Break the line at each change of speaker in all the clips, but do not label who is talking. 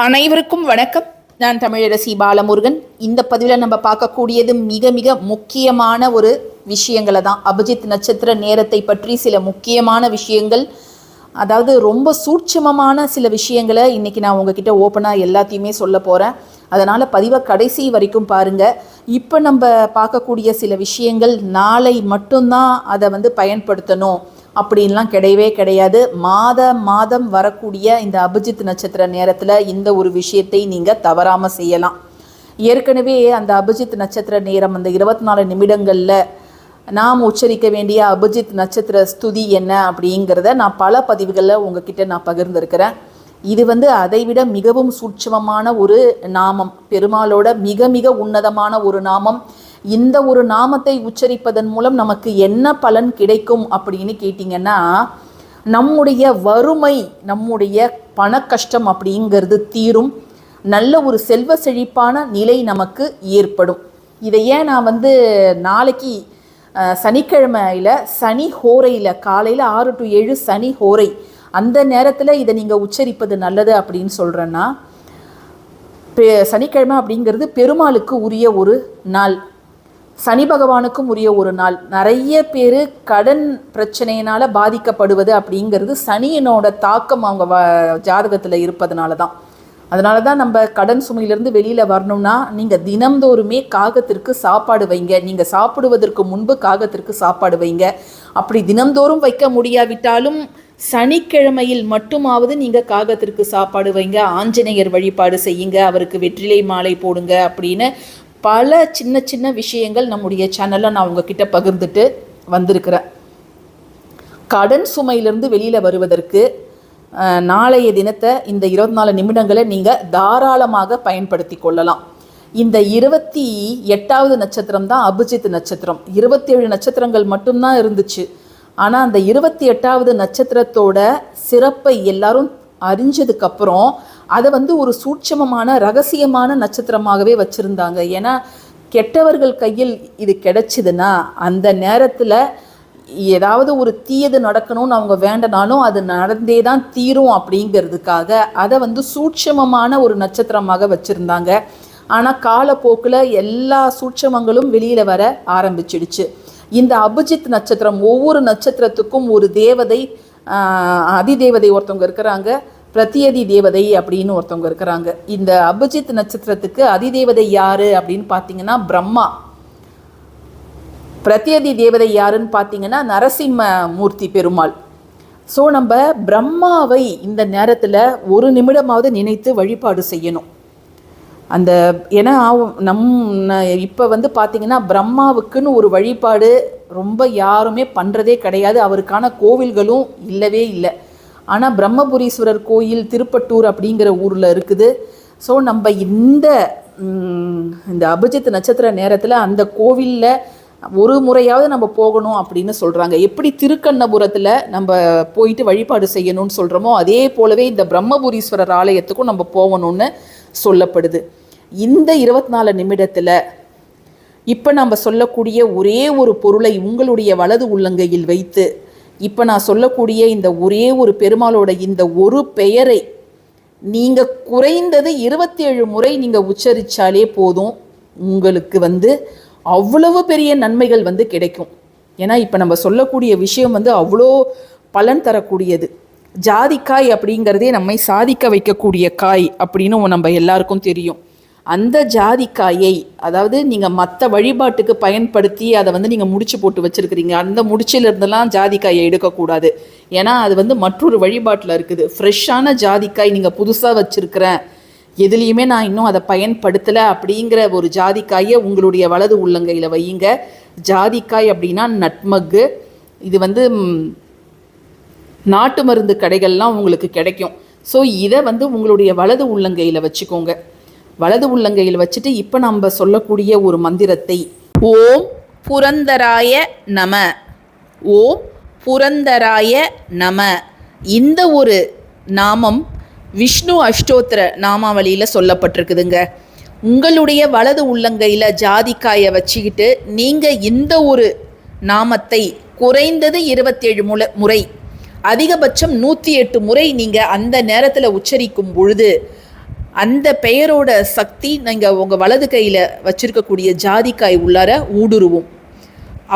அனைவருக்கும் வணக்கம். நான் தமிழரசி பாலமுருகன். இந்த பதிவில் நம்ம பார்க்கக்கூடியது மிக மிக முக்கியமான ஒரு விஷயங்களை தான். அபிஜித் நட்சத்திர நேரத்தை பற்றி சில முக்கியமான விஷயங்கள் அதாவது ரொம்ப சூட்சமமான சில விஷயங்களை இன்றைக்கி நான் உங்ககிட்ட ஓப்பனாக எல்லாத்தையுமே சொல்ல போகிறேன் அதனால் பதிவை கடைசி வரைக்கும் பாருங்கள் இப்போ நம்ம பார்க்கக்கூடிய சில விஷயங்கள் நாளை மட்டும்தான் அதை வந்து பயன்படுத்தணும். அப்படின்லாம் கிடையவே கிடையாது. மாத மாதம் வரக்கூடிய இந்த அபிஜித் நட்சத்திர நேரத்தில் இந்த ஒரு விஷயத்தை நீங்கள் தவறாமல் செய்யலாம். ஏற்கனவே அந்த அபிஜித் நட்சத்திர நேரம் அந்த இருபத்தி நாலு நிமிடங்களில் நாம் உச்சரிக்க வேண்டிய அபிஜித் நட்சத்திர ஸ்துதி என்ன அப்படிங்கிறத நான் பல பதிவுகளில் உங்ககிட்ட நான் பகிர்ந்திருக்கிறேன். இது வந்து அதைவிட மிகவும் சூட்சமமான ஒரு நாமம். பெருமாளோட மிக மிக உன்னதமான ஒரு நாமம். இந்த ஒரு நாமத்தை உச்சரிப்பதன் மூலம் நமக்கு என்ன பலன் கிடைக்கும் அப்படின்னு கேட்டிங்கன்னா நம்முடைய வறுமை நம்முடைய பண கஷ்டம் அப்படிங்கிறது தீரும். நல்ல ஒரு செல்வ செழிப்பான நிலை நமக்கு ஏற்படும். இதை ஏன் நான் வந்து நாளைக்கு சனிக்கிழமையில் சனி ஹோரையில் காலையில் ஆறு டு ஏழு சனி ஹோரை அந்த நேரத்தில் இதை நீங்கள் உச்சரிப்பது நல்லது அப்படின்னு சொல்கிறேன்னா பெ சனிக்கிழமை அப்படிங்கிறது பெருமாளுக்கு உரிய ஒரு நாள். சனி பகவானுக்கும் உரிய ஒரு நாள். நிறைய பேர் கடன் பிரச்சனையினால் பாதிக்கப்படுவது அப்படிங்கிறது சனியினோட தாக்கம் அவங்க வ ஜாதகத்தில் இருப்பதனால தான் அதனால தான் நம்ம கடன் சுமையிலேருந்து வெளியில் வரணும்னா நீங்கள் தினம்தோறுமே காகத்திற்கு சாப்பாடு வைங்க. நீங்கள் சாப்பிடுவதற்கு முன்பு காகத்திற்கு சாப்பாடு வைங்க. அப்படி தினம்தோறும் வைக்க முடியாவிட்டாலும் சனிக்கிழமையில் மட்டுமாவது நீங்கள் காகத்திற்கு சாப்பாடு வைங்க. ஆஞ்சநேயர் வழிபாடு செய்யுங்க. அவருக்கு வெற்றிலை மாலை போடுங்க அப்படின்னு பல சின்ன சின்ன விஷயங்கள் நம்முடைய சேனலில் நான் உங்ககிட்ட பகிர்ந்துட்டு வந்திருக்கிறேன். கடன் சுமையிலிருந்து வெளியில் வருவதற்கு நாளைய தினத்தை இந்த இருபத்தி நாலு நிமிடங்களை நீங்கள் தாராளமாக பயன்படுத்தி கொள்ளலாம். இந்த இருபத்தி எட்டாவது நட்சத்திரம் தான் அபிஜித் நட்சத்திரம். இருபத்தி ஏழு நட்சத்திரங்கள் மட்டும்தான் இருந்துச்சு. ஆனால் அந்த இருபத்தி எட்டாவது நட்சத்திரத்தோட சிறப்பை எல்லாரும் அறிஞ்சதுக்கப்புறம் அதை வந்து ஒரு சூட்சமமான ரகசியமான நட்சத்திரமாகவே வச்சுருந்தாங்க. ஏன்னா கெட்டவர்கள் கையில் இது கிடைச்சிதுன்னா அந்த நேரத்தில் ஏதாவது ஒரு தீயது நடக்கணும்னு அவங்க வேண்டனாலும் அது நடந்தே தான் தீரும் அப்படிங்கிறதுக்காக அதை வந்து சூட்சமமான ஒரு நட்சத்திரமாக வச்சுருந்தாங்க. ஆனால் காலப்போக்கில் எல்லா சூட்சமங்களும் வெளியில் வர ஆரம்பிச்சிடுச்சு. இந்த அபிஜித் நட்சத்திரம் ஒவ்வொரு நட்சத்திரத்துக்கும் ஒரு தேவதை அதிதேவதை ஒருத்தவங்க இருக்கிறாங்க. பிரத்தியதி தேவதை அப்படின்னு ஒருத்தவங்க இருக்கிறாங்க. இந்த அபிஜித் நட்சத்திரத்துக்கு அதிதேவதை யாரு அப்படின்னு பார்த்தீங்கன்னா பிரம்மா. பிரத்யதி தேவதை யாருன்னு பார்த்தீங்கன்னா நரசிம்ம மூர்த்தி பெருமாள். ஸோ நம்ம பிரம்மாவை இந்த நேரத்தில் ஒரு நிமிடமாவது நினைத்து வழிபாடு செய்யணும். அந்த ஏன்னா நம் இப்போ வந்து பார்த்திங்கன்னா பிரம்மாவுக்குன்னு ஒரு வழிபாடு ரொம்ப யாருமே பண்ணுறதே கிடையாது. அவருக்கான கோவில்களும் இல்லவே இல்லை. ஆனால் பிரம்மபுரீஸ்வரர் கோயில் திருப்பட்டூர் அப்படிங்கிற ஊரில் இருக்குது. ஸோ நம்ம இந்த இந்த அபிஜித் நட்சத்திர நேரத்தில் அந்த கோவிலில் ஒரு முறையாவது நம்ம போகணும் அப்படின்னு சொல்கிறாங்க எப்படி திருக்கண்ணபுரத்தில் நம்ம போயிட்டு வழிபாடு செய்யணும்னு சொல்கிறோமோ அதே போலவே இந்த பிரம்மபுரீஸ்வரர் ஆலயத்துக்கும் நம்ம போகணும்னு சொல்லப்படுது. இந்த இருபத்தி நாலு நிமிடத்தில் இப்போ நம்ம சொல்லக்கூடிய ஒரே ஒரு பொருளை உங்களுடைய வலது உள்ளங்கையில் வைத்து இப்போ நான் சொல்லக்கூடிய இந்த ஒரே ஒரு பெருமாளோட இந்த ஒரு பெயரை நீங்கள் குறைந்தது இருபத்தேழு முறை நீங்கள் உச்சரித்தாலே போதும் உங்களுக்கு வந்து அவ்வளவு பெரிய நன்மைகள் வந்து கிடைக்கும். ஏன்னா இப்போ நம்ம சொல்லக்கூடிய விஷயம் வந்து அவ்வளோ பலன் தரக்கூடியது. ஜாதிக்காய் அப்படிங்கிறதே நம்மை சாதிக்க வைக்கக்கூடிய காய் அப்படின்னு நம்ம எல்லாருக்கும் தெரியும். அந்த ஜாதிக்காயை அதாவது நீங்கள் மற்ற வழிபாட்டுக்கு பயன்படுத்தி அதை வந்து நீங்கள் முடிச்சு போட்டு வச்சுருக்கிறீங்க. அந்த முடிச்சிலிருந்தெல்லாம் ஜாதிக்காயை எடுக்கக்கூடாது. ஏன்னா அது வந்து மற்றொரு வழிபாட்டில் இருக்குது. ஃப்ரெஷ்ஷான ஜாதிக்காய் நீங்கள் புதுசாக வச்சுருக்கிறேன் எதுலேயுமே நான் இன்னும் அதை பயன்படுத்தலை அப்படிங்கிற ஒரு ஜாதிக்காயை உங்களுடைய வலது உள்ளங்கையில் வையுங்க. ஜாதிக்காய் அப்படின்னா நட்மக்கு இது வந்து நாட்டு மருந்து கடைகள்லாம் உங்களுக்கு கிடைக்கும். ஸோ இதை வந்து உங்களுடைய வலது உள்ளங்கையில் வச்சுக்கோங்க. வலது உள்ளங்கையில் வச்சுட்டு இப்போ நம்ம சொல்லக்கூடிய ஒரு மந்திரத்தை ஓம் புரந்தராய நம. ஓம் புரந்தராய நம. இந்த ஒரு நாமம் விஷ்ணு அஷ்டோத்திர நாமாவளியில் சொல்லப்பட்டிருக்குதுங்க. உங்களுடைய வலது உள்ளங்கையில் ஜாதிக்காயை வச்சுக்கிட்டு நீங்கள் இந்த ஒரு நாமத்தை குறைந்தது இருபத்தேழு முல முறை அதிகபட்சம் நூற்றி எட்டு முறை நீங்கள் அந்த நேரத்தில் உச்சரிக்கும் பொழுது அந்த பெயரோட சக்தி நீங்கள் உங்கள் வலது கையில் வச்சிருக்கக்கூடிய ஜாதிக்காய் உள்ளார ஊடுருவும்.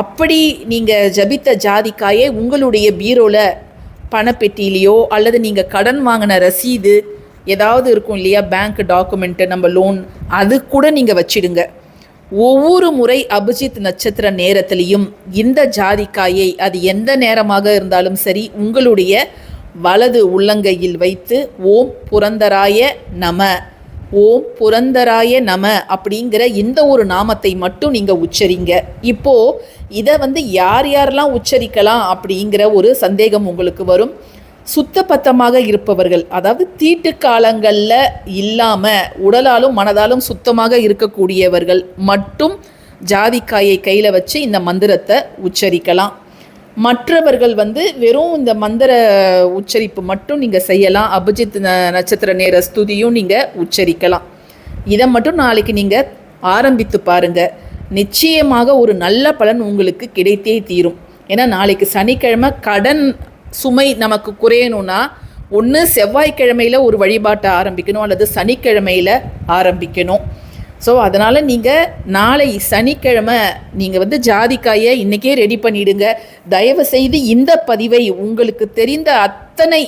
அப்படி நீங்கள் ஜபித்த ஜாதிக்காயை உங்களுடைய பீரோவில் பணப்பெட்டியிலையோ அல்லது நீங்கள் கடன் வாங்கின ரசீது ஏதாவது இருக்கும் இல்லையா? பேங்க் டாக்குமெண்ட்டு நம்ம லோன் அது கூட நீங்கள் வச்சிடுங்க. ஒவ்வொரு முறை அபிஜித் நட்சத்திர நேரத்திலையும் இந்த ஜாதிக்காயை அது எந்த நேரமாக இருந்தாலும் சரி உங்களுடைய வலது உள்ளங்கையில் வைத்து ஓம் புரந்தராய நம ஓம் புரந்தராய நம அப்படிங்கிற இந்த ஒரு நாமத்தை மட்டும் நீங்கள் உச்சரிங்க. இப்போ இதை வந்து யார் யாரெல்லாம் உச்சரிக்கலாம் அப்படிங்கிற ஒரு சந்தேகம் உங்களுக்கு வரும். சுத்தபத்தமாக இருப்பவர்கள் அதாவது தீட்டு காலங்களில் இல்லாமல் உடலாலும் மனதாலும் சுத்தமாக இருக்கக்கூடியவர்கள் மட்டும் ஜாதிக்காயை கையில் வச்சு இந்த மந்திரத்தை உச்சரிக்கலாம். மற்றவர்கள் வந்து வெறும் இந்த மந்திர உச்சரிப்பு மட்டும் நீங்கள் செய்யலாம். அபிஜித் நட்சத்திர நேர ஸ்துதியும் நீங்கள் உச்சரிக்கலாம். இதை மட்டும் நாளைக்கு நீங்கள் ஆரம்பித்து பாருங்கள் நிச்சயமாக ஒரு நல்ல பலன் உங்களுக்கு கிடைத்தே தீரும். ஏன்னா நாளைக்கு சனிக்கிழமை கடன் சுமை நமக்கு குறையணும்னா ஒன்று செவ்வாய்க்கிழமையில் ஒரு வழிபாட்டை ஆரம்பிக்கணும் அல்லது சனிக்கிழமையில் ஆரம்பிக்கணும். ஸோ அதனால் நீங்கள் நாளை சனிக்கிழமை நீங்கள் வந்து ஜாதிக்காயை இன்றைக்கே ரெடி பண்ணிவிடுங்க தயவு செய்து இந்த பதிவை உங்களுக்கு தெரிந்த அத்தனை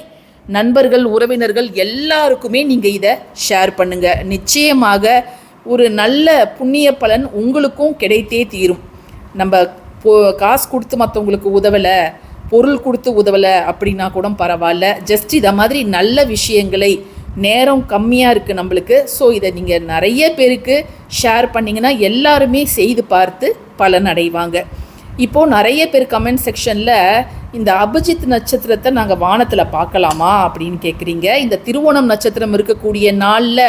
நண்பர்கள் உறவினர்கள் எல்லாருக்குமே நீங்கள் இதை ஷேர் பண்ணுங்கள் நிச்சயமாக ஒரு நல்ல புண்ணிய பலன் உங்களுக்கும் கிடைத்தே தீரும். நம்ம போ காசு கொடுத்து மற்றவங்களுக்கு உதவலை பொருள் கொடுத்து உதவலை அப்படின்னா கூட பரவாயில்ல. ஜஸ்ட் இதை மாதிரி நல்ல விஷயங்களை நேரம் கம்மியாக இருக்குது நம்மளுக்கு. ஸோ இதை நீங்கள் நிறைய பேருக்கு ஷேர் பண்ணிங்கன்னா எல்லாருமே செய்து பார்த்து பலன் அடைவாங்க. இப்போது நிறைய பேர் கமெண்ட் செக்ஷனில் இந்த அபிஜித் நட்சத்திரத்தை நாங்கள் வானத்தில் பார்க்கலாமா அப்படின்னு கேட்குறீங்க இந்த திருவோணம் நட்சத்திரம் இருக்கக்கூடிய நாளில்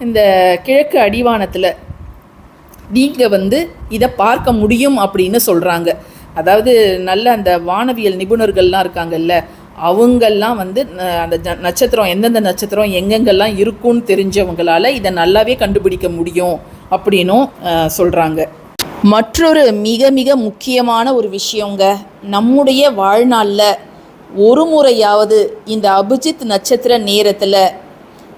இந்த கிழக்கு அடிவானத்தில் நீங்கள் வந்து இதை பார்க்க முடியும் அப்படின்னு சொல்கிறாங்க அதாவது நல்ல அந்த வானவியல் நிபுணர்கள்லாம் இருக்காங்கல்ல அவங்கெல்லாம் வந்து அந்த நட்சத்திரம் எந்தெந்த நட்சத்திரம் எங்கெங்கெல்லாம் இருக்கும்னு தெரிஞ்சவங்களால் இதை நல்லாவே கண்டுபிடிக்க முடியும் அப்படின்னும் சொல்கிறாங்க மற்றொரு மிக மிக முக்கியமான ஒரு விஷயங்க நம்முடைய வாழ்நாளில் ஒரு முறையாவது இந்த அபிஜித் நட்சத்திர நேரத்தில்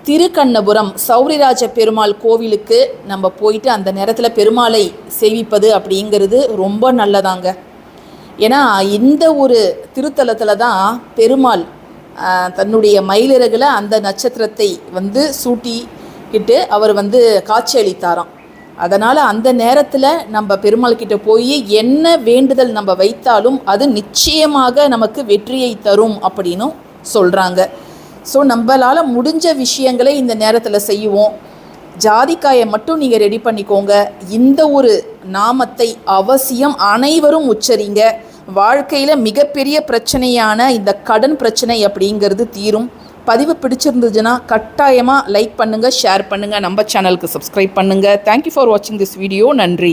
திருக்கண்ணபுரம் சௌரிராஜ பெருமாள் கோவிலுக்கு நம்ம போயிட்டு அந்த நேரத்தில் பெருமாளை சேவிப்பது அப்படிங்கிறது ரொம்ப நல்லதாங்க. ஏன்னா இந்த ஒரு திருத்தலத்தில் தான் பெருமாள் தன்னுடைய மயிலிறகுல அந்த நட்சத்திரத்தை வந்து சூட்டிக்கிட்டு அவர் வந்து காட்சியளித்தாராம் அதனால் அந்த நேரத்தில் நம்ம பெருமாள் கிட்ட போய் என்ன வேண்டுதல் நம்ம வைத்தாலும் அது நிச்சயமாக நமக்கு வெற்றியை தரும் அப்படின்னும் சொல்கிறாங்க ஸோ நம்மளால் முடிஞ்ச விஷயங்களை இந்த நேரத்தில் செய்வோம். ஜாதிக்காயை மட்டும் நீங்கள் ரெடி பண்ணிக்கோங்க. இந்த ஒரு நாமத்தை அவசியம் அனைவரும் உச்சரிங்க. வாழ்க்கையில் மிகப்பெரிய பிரச்சனையான இந்த கடன் பிரச்சனை அப்படிங்கிறது தீரும். பதிவு பிடிச்சிருந்துச்சுன்னா கட்டாயமாக லைக் பண்ணுங்கள் ஷேர் பண்ணுங்கள் நம்ம சேனலுக்கு சப்ஸ்கிரைப் பண்ணுங்கள் தேங்க்யூ ஃபார் வாட்சிங் திஸ் வீடியோ நன்றி.